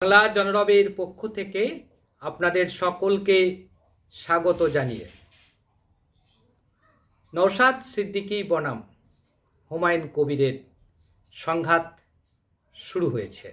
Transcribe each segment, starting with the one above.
বাংলা জনরবের পক্ষ থেকে আপনাদের সকলকে স্বাগত জানিয়ে। নৌসাদ সিদ্দিকী বনাম, হুমায়ুন কবিরের সংঘাত শুরু হয়েছে।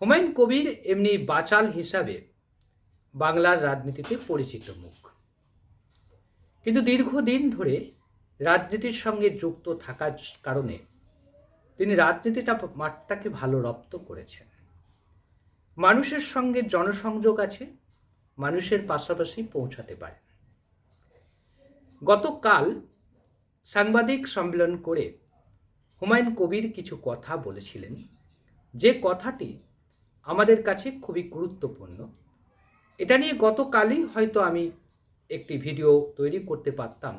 হুমায়ুন কবির এমনি বাচাল হিসাবে বাংলার রাজনীতিতে পরিচিত মুখ। কিন্তু দীর্ঘদিন ধরে রাজনীতির সঙ্গে যুক্ত থাকার কারণে তিনি রাজনীতিটা মাঠটাকে ভালো রপ্ত করেছেন। মানুষের সঙ্গে জনসংযোগ আছে, মানুষের পাশাপাশি পৌঁছাতে পারেন গতকাল সাংবাদিক সম্মেলন করে হুমায়ুন কবির কিছু কথা বলেছিলেন। যে কথাটি আমাদের কাছে খুবই গুরুত্বপূর্ণ, এটা নিয়ে গতকালই হয়তো আমি একটি ভিডিও তৈরি করতে পারতাম,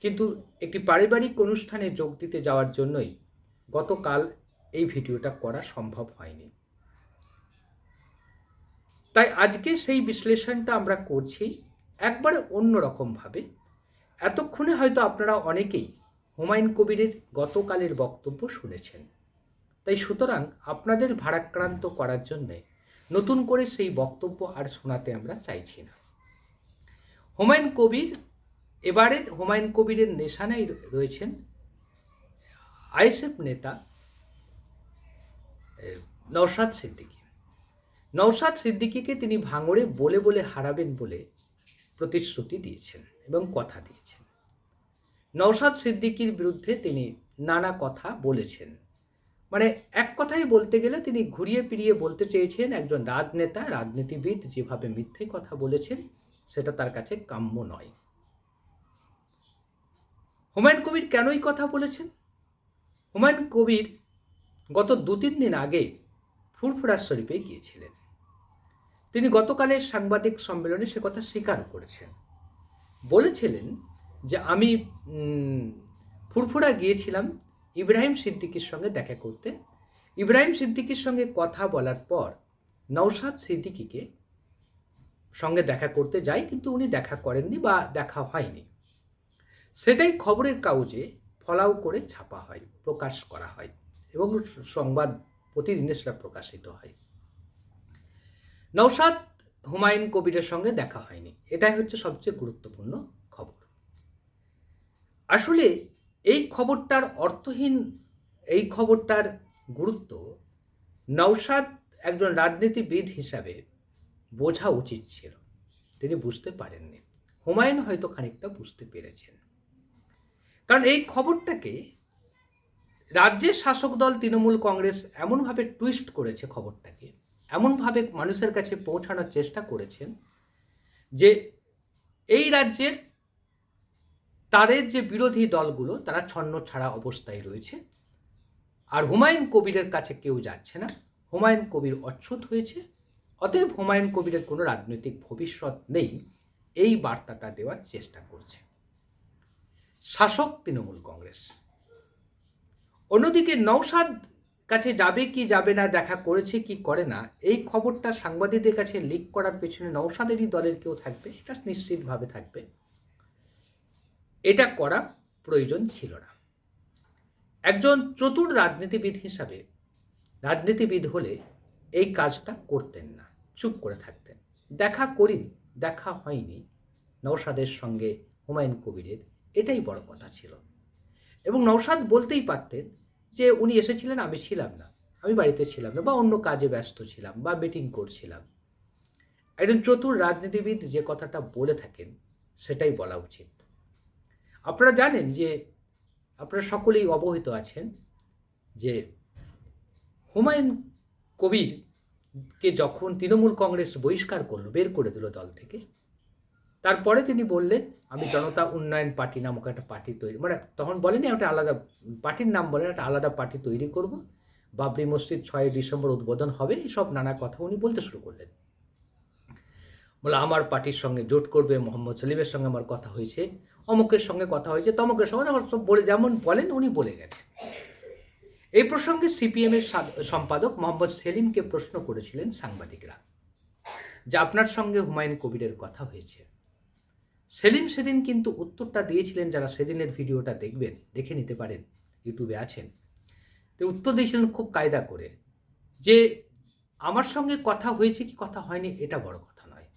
কিন্তু একটি পারিবারিক অনুষ্ঠানে যোগ দিতে যাওয়ার জন্যই গতকাল এই ভিডিওটা করা সম্ভব হয়নি। তাই আজকে সেই বিশ্লেষণটা আমরা করছি একবারে অন্যরকমভাবে এতক্ষণে হয়তো আপনারা অনেকেই হুমায়ুন কবিরের গতকালের বক্তব্য শুনেছেন। তাই সুতরাং আপনাদের ভারাক্রান্ত করার জন্যে নতুন করে সেই বক্তব্য আর শোনাতে আমরা চাইছি না। হুমায়ুন কবির, এবারের হুমায়ুন কবিরের নেশানায় রয়েছেন আইএসএফ নেতা নওশাদ সিদ্দিকী। নওশাদ সিদ্দিকীকে তিনি ভাঙড়ে বলে বলে হারাবেন বলে প্রতিশ্রুতি দিয়েছেন এবং কথা দিয়েছেন। নওশাদ সিদ্দিকীর বিরুদ্ধে তিনি নানা কথা বলেছেন। মানে এক কথাই বলতে গেলে তিনি ঘুরিয়ে ফিরিয়ে বলতে চেয়েছেন, একজন রাজনেতা, রাজনীতিবিদ যেভাবে মিথ্যে কথা বলেছেন, সেটা তার কাছে কাম্য নয়। হুমায়ুন কবির কেনই কথা বলেছেন? হুমায়ুন কবির গত দু তিন দিন আগে ফুরফুরা শরীফে গিয়েছিলেন। তিনি গতকালের সাংবাদিক সম্মেলনে সে কথা স্বীকার করেছেন। বলেছিলেন যে, আমি ফুরফুরা গিয়েছিলাম ইব্রাহিম সিদ্দিকির সঙ্গে দেখা করতে। ইব্রাহিম সিদ্দিকির সঙ্গে কথা বলার পর নওশাদ সিদ্দিকিকে সঙ্গে দেখা করতে যাই, কিন্তু উনি দেখা করেননি বা দেখা হয়নি। সেটাই খবরের কাগজে ফলাও করে ছাপা হয়, প্রকাশ করা হয় এবং সংবাদ প্রতিদিনে সেটা প্রকাশিত হয়। নৌসাদ হুমায়ুন কবিরের সঙ্গে দেখা হয়নি। এটাই হচ্ছে সবচেয়ে গুরুত্বপূর্ণ খবর। আসলে এই খবরটার অর্থহীন, এই খবরটার গুরুত্ব নৌসাদ একজন রাজনীতিবিদ হিসাবে বোঝা উচিত ছিল। তিনি বুঝতে পারেননি। হুমায়ুন হয়তো খানিকটা বুঝতে পেরেছেন। কারণ এই খবরটাকে রাজ্যের শাসক দল তৃণমূল কংগ্রেস এমনভাবে টুইস্ট করেছে খবরটাকে, এমনভাবে মানুষের কাছে পৌঁছানোর চেষ্টা করেছেন যে এই রাজ্যের তাদের যে বিরোধী দলগুলো, তারা ছন্ন ছাড়া অবস্থায় রয়েছে। আর হুমায়ুন কবিরের কাছে কেউ যাচ্ছে না। হুমায়ুন কবির অচ্ছুত হয়েছে। অতএব হুমায়ুন কবিরের কোনো রাজনৈতিক ভবিষ্যৎ নেই। এই বার্তাটা দেওয়ার চেষ্টা করছে। শাসক তৃণমূল কংগ্রেস। অন্যদিকে নৌসাদ কাছে যাবে কি যাবে না, দেখা করেছে কি করে না, এই খবরটা সাংবাদিকদের কাছে লিক করার পেছনে নৌসাদেরই দলের কেউ থাকবে, সেটা নিশ্চিতভাবে থাকবে। এটা করা প্রয়োজন ছিল না। একজন চতুর রাজনীতিবিদ হিসাবে, রাজনীতিবিদ হলে এই কাজটা করতেন না, চুপ করে থাকতেন। দেখা করিন, দেখা হয়নি নৌসাদের সঙ্গে হুমায়ুন কবিরের। এটাই বড় কথা ছিল। এবং নৌসাদ বলতেই পারতেন যে উনি এসেছিলেন, আমি ছিলাম না। আমি বাড়িতে ছিলাম না বা অন্য কাজে ব্যস্ত ছিলাম বা মিটিং করছিলাম। একজন চতুর রাজনীতিবিদ যে কথাটা বলে থাকেন, সেটাই বলা উচিত। আপনারা জানেন যে, আপনারা সকলেই অবহিত আছেন যে হুমায়ুন কবিরকে যখন তৃণমূল কংগ্রেস বহিষ্কার করল, বের করে দিল দল থেকে তারপরে তিনি বললেন, আমি জনতা উন্নয়ন পার্টি নামক একটা পার্টি তৈরি মানে তখন বলেনি একটা আলাদা পার্টির নাম বলেন, একটা আলাদা পার্টি তৈরি করব। বাবরি মসজিদ ছয় ডিসেম্বর উদ্বোধন হবে। এসব নানা কথা উনি বলতে শুরু করলেন। বলে, আমার পার্টির সঙ্গে জোট করবে মোহাম্মদ সেলিমের সঙ্গে আমার কথা হয়েছে। অমুকের সঙ্গে কথা হয়েছে, তমুকের সঙ্গে আমার সব বলে যেমন বলেন, উনি বলে গেছেন। এই প্রসঙ্গে সিপিএমের সম্পাদক মোহাম্মদ সেলিমকে প্রশ্ন করেছিলেন সাংবাদিকরা যে, আপনার সঙ্গে হুমায়ুন কবিরের কথা হয়েছে। সেলিম সেদিন কিন্তু উত্তরটা দিয়েছিলেন যারা সেদিনের ভিডিওটা দেখবেন, দেখে নিতে পারেন, ইউটিউবে আছেন। তো উত্তর দিয়েছিলেন খুব কায়দা করে যে আমার সঙ্গে কথা হয়েছে কি কথা হয়নি এটা বড় কথা নয়।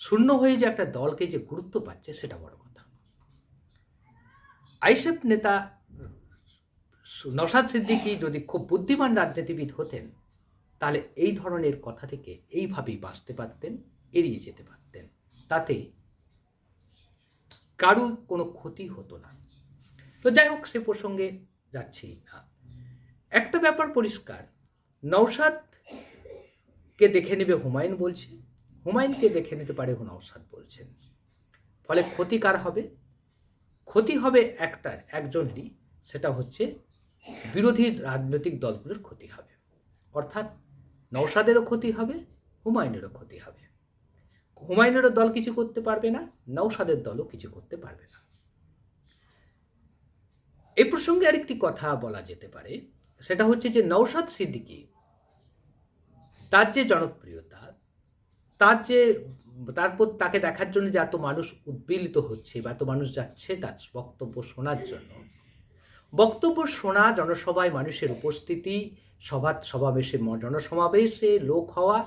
শূন্য হয়ে যে একটা দলকে যে গুরুত্ব পাচ্ছে সেটা বড় কথা। আইসেফ নেতা নসাদ সিদ্দিকী যদি খুব বুদ্ধিমান রাজনীতিবিদ হতেন, তাহলে এই ধরনের কথা থেকে এইভাবেই বাঁচতে পারতেন, এড়িয়ে যেতে পারতেন। তাতে কারুর কোনো ক্ষতি হতো না। তো যাই হোক, সে প্রসঙ্গে যাচ্ছি না। একটা ব্যাপার পরিষ্কার নৌসাদকে দেখে নেবে হুমায়ুন বলছে, হুমায়ুনকে দেখে নিতে পারে নৌসাদ বলছেন। ফলে ক্ষতি কার হবে? ক্ষতি হবে একটার, একজনেরই, সেটা হচ্ছে বিরোধী রাজনৈতিক দলগুলোর ক্ষতি হবে। অর্থাৎ নৌসাদেরও ক্ষতি হবে, হুমায়ুনেরও ক্ষতি হবে। হুমায়ুনেরও দল কিছু করতে পারবে না নৌসাদের দলও কিছু করতে পারবে না। এই প্রসঙ্গে আরেকটি কথা বলা যেতে পারে, সেটা হচ্ছে যে নৌসাদ সিদ্দিকী তার যে জনপ্রিয়তা, তার যে, তারপর তাকে দেখার জন্য যে এত মানুষ উদ্বিলিত হচ্ছে বা এত মানুষ যাচ্ছে, তার বক্তব্য শোনার জন্য, বক্তব্য শোনা জনসভায় মানুষের উপস্থিতি, সভা, সমাবেশে জনসমাবেশে লোক হওয়া,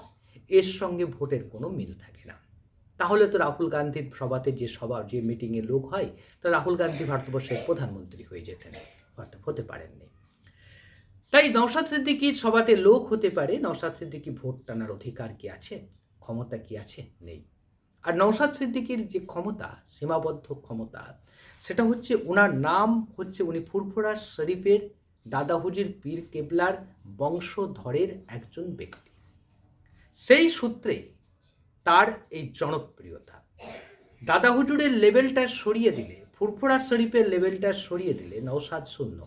এর সঙ্গে ভোটের কোনো মিল থাকে না। তাহলে তো রাহুল গান্ধীর সভাতে যে সভা, যে মিটিংয়ে লোক হয়, তো রাহুল গান্ধী ভারতবর্ষের প্রধানমন্ত্রী হয়ে যেতেন। হয়তো হতে পারেননি। তাই নওশাদ সিদ্দিকির সভাতে লোক হতে পারে, নওশাদ সিদ্দিকি ভোট টানার অধিকার কি আছে? ক্ষমতা কি আছে? নেই। আর নওশাদ সিদ্দিকির যে ক্ষমতা, সীমাবদ্ধ ক্ষমতা, সেটা হচ্ছে ওনার নাম হচ্ছে উনি ফুরফুরা শরীফের দাদা হুজির পীর কেবলার বংশধরের একজন ব্যক্তি। সেই সূত্রে তার এই জনপ্রিয়তা। দাদা হুজুরের লেভেলটা সরিয়ে দিলে, ফুরফুরা শরীফের লেভেলটা সরিয়ে দিলে নওশাদ শূন্য।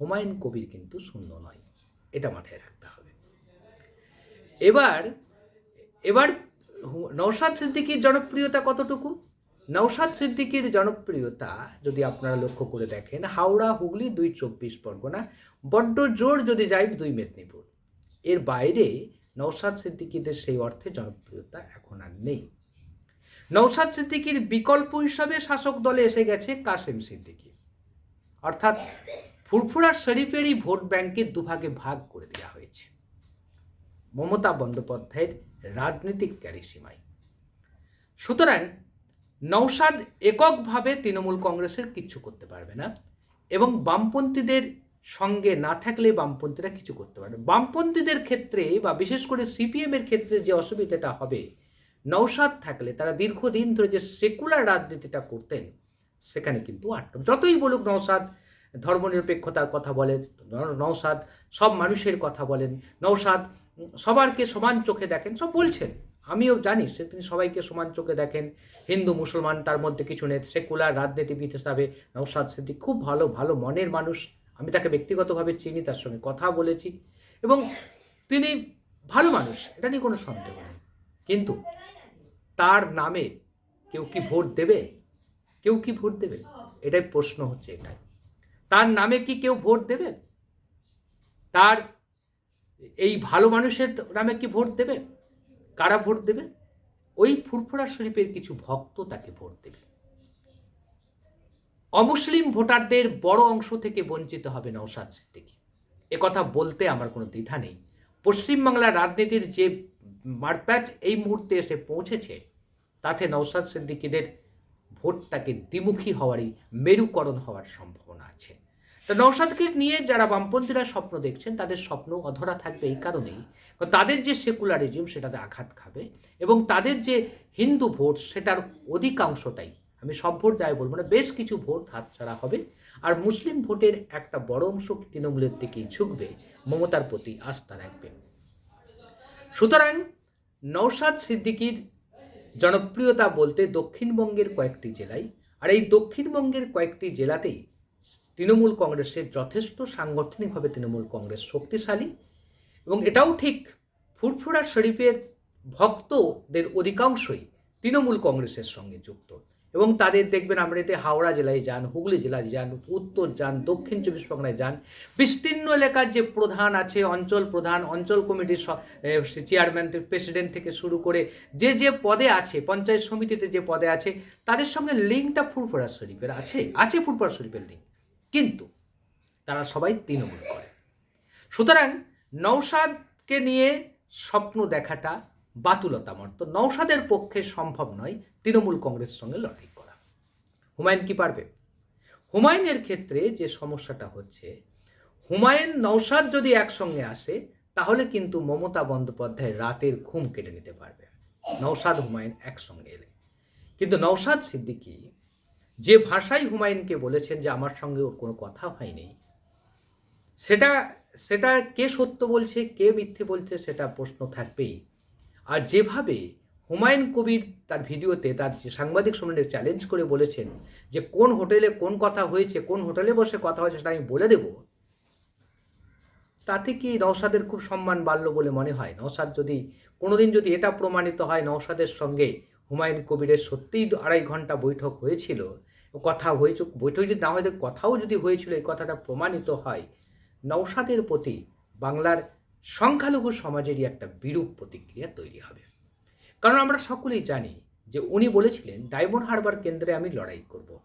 হুমায়ুন কবির কিন্তু শূন্য নয়। এটা মাথায় রাখতে হবে। এবার এবার নওশাদ সিদ্দিকীর জনপ্রিয়তা কতটুকু? নওশাদ সিদ্দিকীর জনপ্রিয়তা যদি আপনারা লক্ষ্য করে দেখেন, হাওড়া, হুগলি দুই চব্বিশ পরগনা, বড্ড জোর যদি যাই দুই মেদিনীপুর। এর বাইরে নওশাদ সিদ্দিকীদের সেই অর্থে জনপ্রিয়তা এখন আর নেই। নওশাদ সিদ্দিকীর বিকল্প হিসাবে শাসক দলে এসে গেছে কাসেম সিদ্দিকী। অর্থাৎ ফুরফুরা শরীফেরই ভোট ব্যাংকে দুভাগে ভাগ করে দেওয়া হয়েছে। মমতা বন্দ্যোপাধ্যায়ের রাজনৈতিক ক্যারিসীমায়। সুতরাং নৌসাদ এককভাবে তৃণমূল কংগ্রেসের কিচ্ছু করতে পারবে না এবং বামপন্থীদের সঙ্গে না থাকলে বামপন্থীরা কিছু করতে পারবে। বামপন্থীদের ক্ষেত্রে বা বিশেষ করে সিপিএম এর ক্ষেত্রে যে অসুবিধাটা হবে নৌসাদ থাকলে তারা দীর্ঘদিন ধরে যে সেকুলার রাজনীতিটা করতেন, সেখানে কিন্তু আটক যতই বলুক নৌসাদ ধর্মনিরপেক্ষতার কথা বলেন নৌসাদ সব মানুষের কথা বলেন নৌসাদ সবারকে সমান চোখে দেখেন, সব বলছেন। আমিও জানি সে তিনি সবাইকে সমান চোখে দেখেন। হিন্দু, মুসলমান, তার মধ্যে কিছু নেই, সেকুলার রাজনীতিবিদ হিসাবে নৌসাদ সিদ্দিক খুব ভালো ভালো মনের মানুষ। আমি তাকে ব্যক্তিগতভাবে চিনি, তার সঙ্গে কথা বলেছি এবং তিনি ভালো মানুষ, এটা নিয়ে কোনো সন্দেহ নেই। কিন্তু তার নামে কেউ কি ভোট দেবে? কেউ কি ভোট দেবে? এটাই প্রশ্ন হচ্ছে এটাই। তার নামে কি কেউ ভোট দেবে? তার এই ভালো মানুষের নামে কি ভোট দেবে? কারা ভোট দেবে? ওই ফুরফুরা শরীফের কিছু ভক্ত তাকে ভোট দেবে। অমুসলিম ভোটারদের বড় অংশ থেকে বঞ্চিত হবে নওশাদ সিদ্দিকী। কথা বলতে আমার কোনো দ্বিধা নেই। পশ্চিমবাংলার রাজনীতির যে মারপ্যাচ এই মুহূর্তে এসে পৌঁছেছে, তাতে নওশাদ সিদ্দিকীদের ভোটটাকে দ্বিমুখী হওয়ারই, মেরুকরণ হওয়ার সম্ভাবনা আছে। তো নৌসাদকে নিয়ে যারা বামপন্থীরা স্বপ্ন দেখছেন, তাদের স্বপ্ন অধরা থাকবে এই কারণেই। তাদের যে সেকুলারিজম, সেটাতে আঘাত খাবে এবং তাদের যে হিন্দু ভোট, সেটার অধিকাংশটাই আমি সব ভোট যাই বলব না, বেশ কিছু ভোট হাতছাড়া হবে। আর মুসলিম ভোটের একটা বড় অংশ তৃণমূলের দিকেই ঝুঁকবে, মমতার প্রতি আস্থা রাখবে। সুতরাং নৌসাদ সিদ্দিকীর জনপ্রিয়তা বলতে দক্ষিণবঙ্গের কয়েকটি জেলায়, আর এই দক্ষিণবঙ্গের কয়েকটি জেলাতেই তৃণমূল কংগ্রেসের যথেষ্ট সাংগঠনিকভাবে তৃণমূল কংগ্রেস শক্তিশালী এবং এটাও ঠিক ফুরফুরা শরীফের ভক্তদের অধিকাংশই তৃণমূল কংগ্রেসের সঙ্গে যুক্ত। এবং তাদের দেখবেন আমরা এতে হাওড়া জেলায় যান, হুগলি জেলায় যান, উত্তর যান, দক্ষিণ চব্বিশ পরগনায় যান। বিস্তীর্ণ এলাকার যে প্রধান আছে, অঞ্চল প্রধান, অঞ্চল কমিটির চেয়ারম্যান প্রেসিডেন্ট থেকে শুরু করে যে যে পদে আছে, পঞ্চায়েত সমিতিতে যে পদে আছে, তাদের সঙ্গে লিঙ্কটা ফুরফুরা শরীফের আছে আছে ফুরফুরা শরীফের লিঙ্ক কিন্তু তারা সবাই তৃণমূল করে। সুতরাং নৌসাদকে নিয়ে স্বপ্ন দেখাটা বাতুলতা মর্ত। নৌসাদের পক্ষে সম্ভব নয় তৃণমূল কংগ্রেস সঙ্গে লড়াই করা। হুমায়ুন কি পারবে? হুমায়ুনের ক্ষেত্রে যে সমস্যাটা হচ্ছে, হুমায়ুন নৌসাদ যদি একসঙ্গে আসে, তাহলে কিন্তু মমতা বন্দ্যোপাধ্যায় রাতের ঘুম কেটে নিতে পারবে। নৌসাদ হুমায়ুন একসঙ্গে এলে। কিন্তু নৌসাদ সিদ্দিকী, যে ভাষায় হুমায়ুনকে বলেছেন যে আমার সঙ্গে ওর কোনো কথা হয়নি, সেটা সেটা কে সত্য বলছে, কে মিথ্যে বলছে, সেটা প্রশ্ন থাকবেই। আর যেভাবে হুমায়ুন কবির তার ভিডিওতে তার যে সাংবাদিক সম্মেলনে চ্যালেঞ্জ করে বলেছেন যে কোন হোটেলে কোন কথা হয়েছে, কোন হোটেলে বসে কথা হয়েছে সেটা আমি বলে দেব, তাতে কি নওসাদের খুব সম্মান বাড়লো বলে মনে হয়? নওসাদ যদি কোনোদিন যদি এটা প্রমাণিত হয় নওসাদের সঙ্গে হুমায়ুন কবিরের সত্যিই আড়াই ঘণ্টা বৈঠক হয়েছিল, কথা হয়েছে, বৈঠক যদি না হয়তো কথাও যদি হয়েছিল, এই কথাটা প্রমাণিত হয় নওসাদের প্রতি বাংলার সংখ্যালঘু সমাজেরই একটা বিরূপ প্রতিক্রিয়া তৈরি হবে। কারণ আমরা সকলেই জানি যে উনি বলেছিলেন, ডায়মন্ড হারবার কেন্দ্রে আমি লড়াই করব।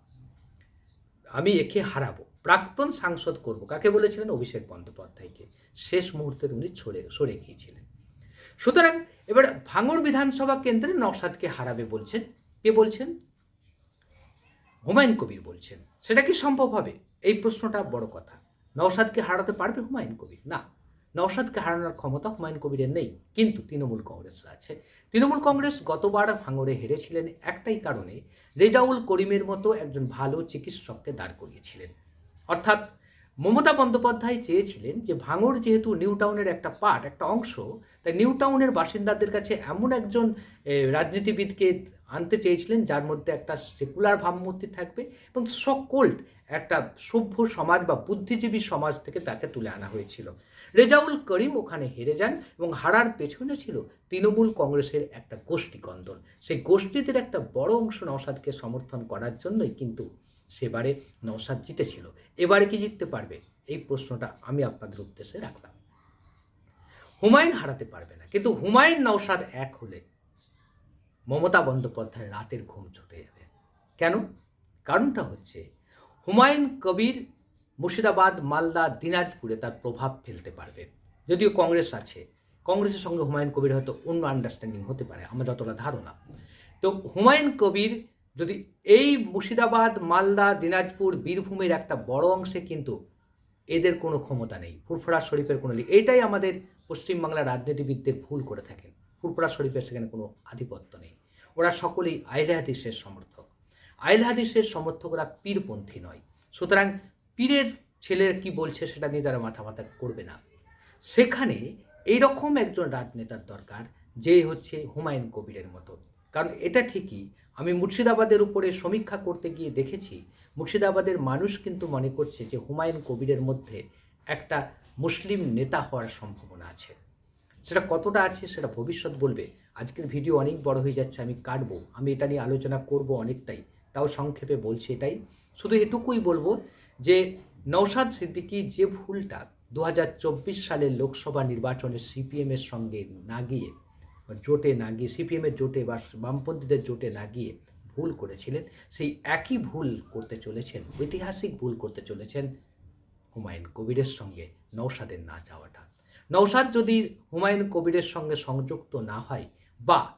আমি একে হারাবো। প্রাক্তন সাংসদ করব। কাকে বলেছিলেন? অভিষেক বন্দ্যোপাধ্যায়কে। শেষ মুহূর্তে উনি ছড়ে, সরে গিয়েছিলেন। সুতরাং এবার ভাঙড় বিধানসভা কেন্দ্রে নওশাদকে হারাবে বলছেন। কে বলছেন? হুমায়ুন কবির বলছেন। সেটা কি সম্ভব হবে? এই প্রশ্নটা বড় কথা। নওশাদকে হারাতে পারবে হুমায়ুন কবির? না। নওশাদকে হারানোর ক্ষমতা হুমায়ুন কবিরের নেই, কিন্তু তৃণমূল কংগ্রেস আছে। তৃণমূল কংগ্রেস গতবার ভাঙড়ে হেরেছিলেন একটাই কারণে রেজাউল করিমের মতো একজন ভালো চিকিৎসককে দাঁড় করিয়েছিলেন। অর্থাৎ মমতা বন্দ্যোপাধ্যায় চেয়েছিলেন যে ভাঙড় যেহেতু নিউ টাউনের একটা পার্ট, একটা অংশ, তাই নিউ টাউনের বাসিন্দাদের কাছে এমন একজন রাজনীতিবিদকে আনতে চেয়েছিলেন, যার মধ্যে একটা সেকুলার ভাবমূর্তি থাকবে এবং সকল্ড একটা সভ্য সমাজ বা বুদ্ধিজীবী সমাজ থেকে তাকে তুলে আনা হয়েছিল। রেজাউল করিম ওখানে হেরে যান এবং হারার পেছনে ছিল তৃণমূল কংগ্রেসের একটা গোষ্ঠী কন্দল। সেই গোষ্ঠীদের একটা বড় অংশ নওশাদকে সমর্থন করার জন্যই কিন্তু সেবারে নওশাদ জিতেছিল। এবারে কি জিততে পারবে? এই প্রশ্নটা আমি আপনাদের উদ্দেশ্যে রাখলাম। হুমায়ুন হারাতে পারবে না, কিন্তু হুমায়ুন নওসাদ এক হলে মমতা বন্দ্যোপাধ্যায় রাতের ঘুম ছুটে যাবে। কেন? কারণটা হচ্ছে, হুমায়ুন কবির মুর্শিদাবাদ, মালদা, দিনাজপুরে তার প্রভাব ফেলতে পারবে। যদিও কংগ্রেস আছে, কংগ্রেসের সঙ্গে হুমায়ুন কবির হয়তো অন্য আন্ডারস্ট্যান্ডিং হতে পারে, আমার যতটা ধারণা। তো হুমায়ুন কবির যদি এই মুর্শিদাবাদ, মালদা, দিনাজপুর, বীরভূমের একটা বড় অংশে কিন্তু এদের কোনো ক্ষমতা নেই, ফুরফুরা শরীফের কোনো এইটাই আমাদের পশ্চিমবাংলার রাজনীতিবিদদের ভুল করে থাকেন। ফুরফুরা শরীফের সেখানে কোনো আধিপত্য নেই। ওরা সকলেই আইলে হাদিসের সমর্থক। আইলে হাদিসের সমর্থকরা পীরপন্থী নয়। সুতরাং পীরের ছেলের কি বলছে সেটা নিয়ে তারা মাথা মাথা করবে না। সেখানে এইরকম একজন রাজনেতার দরকার, যে হচ্ছে হুমায়ুন কবিরের মতো। কারণ এটা ঠিকই, আমি মুর্শিদাবাদের উপরে সমীক্ষা করতে গিয়ে দেখেছি, মুর্শিদাবাদের মানুষ কিন্তু মনে করছে যে হুমায়ুন কবিরের মধ্যে একটা মুসলিম নেতা হওয়ার সম্ভাবনা আছে। সেটা কতটা আছে সেটা ভবিষ্যৎ বলবে। আজকের ভিডিও অনেক বড় হয়ে যাচ্ছে, আমি কাটবো। আমি এটা নিয়ে আলোচনা করব অনেকটাই। তাও সংক্ষেপে বলছি এটাই। শুধু এটুকুই বলব যে নৌসাদ সিদ্দিকী যে ভুলটা দু হাজার চব্বিশ সালের লোকসভা নির্বাচনে সিপিএমের সঙ্গে না গিয়ে, জোটে না গিয়ে সিপিএমের জোটে বা বামপন্থীদের জোটে না গিয়ে ভুল করেছিলেন, সেই একই ভুল করতে চলেছেন, ঐতিহাসিক ভুল করতে চলেছেন হুমায়ুন কবিরের সঙ্গে নৌসাদের না যাওয়াটা। নৌসাদ যদি হুমায়ুন কবিরের সঙ্গে সংযুক্ত না হয় বা,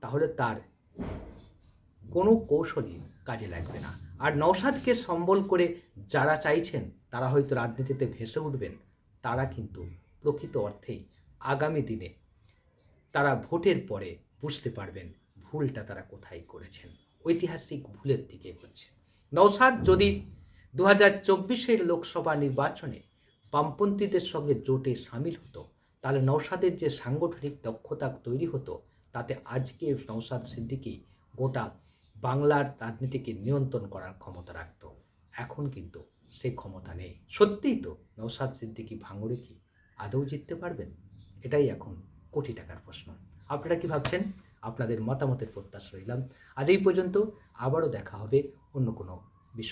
তাহলে তার কোনো কৌশলই কাজে লাগবে না। আর নৌসাদকে সম্বল করে যারা চাইছেন, তারা হয়তো রাজনীতিতে ভেসে উঠবেন, তারা কিন্তু প্রকৃত অর্থেই আগামী দিনে তারা ভোটের পরে বুঝতে পারবেন ভুলটা তারা কোথায় করেছেন। ঐতিহাসিক ভুলের দিকে হচ্ছে নৌসাদ যদি দু হাজার চব্বিশের লোকসভা নির্বাচনে বামপন্থীদের সঙ্গে জোটে সামিল হতো তাহলে নৌসাদের যে সাংগঠনিক দক্ষতা তৈরি হতো, তাতে আজকে নৌসাদ সিদ্দিকী গোটা বাংলার রাজনীতিকে নিয়ন্ত্রণ করার ক্ষমতা রাখত। এখন কিন্তু সেই ক্ষমতা নেই। সত্যিই তো নৌসাদ সিদ্দিকী ভাঙড়ে কি আদৌ জিততে পারবেন? এটাই এখন কোটি টাকার প্রশ্ন। আপনারা কি ভাবছেন? আপনাদের মতামতের প্রত্যাশা রইলাম। আজ এই পর্যন্ত আবারও দেখা হবে অন্য কোনো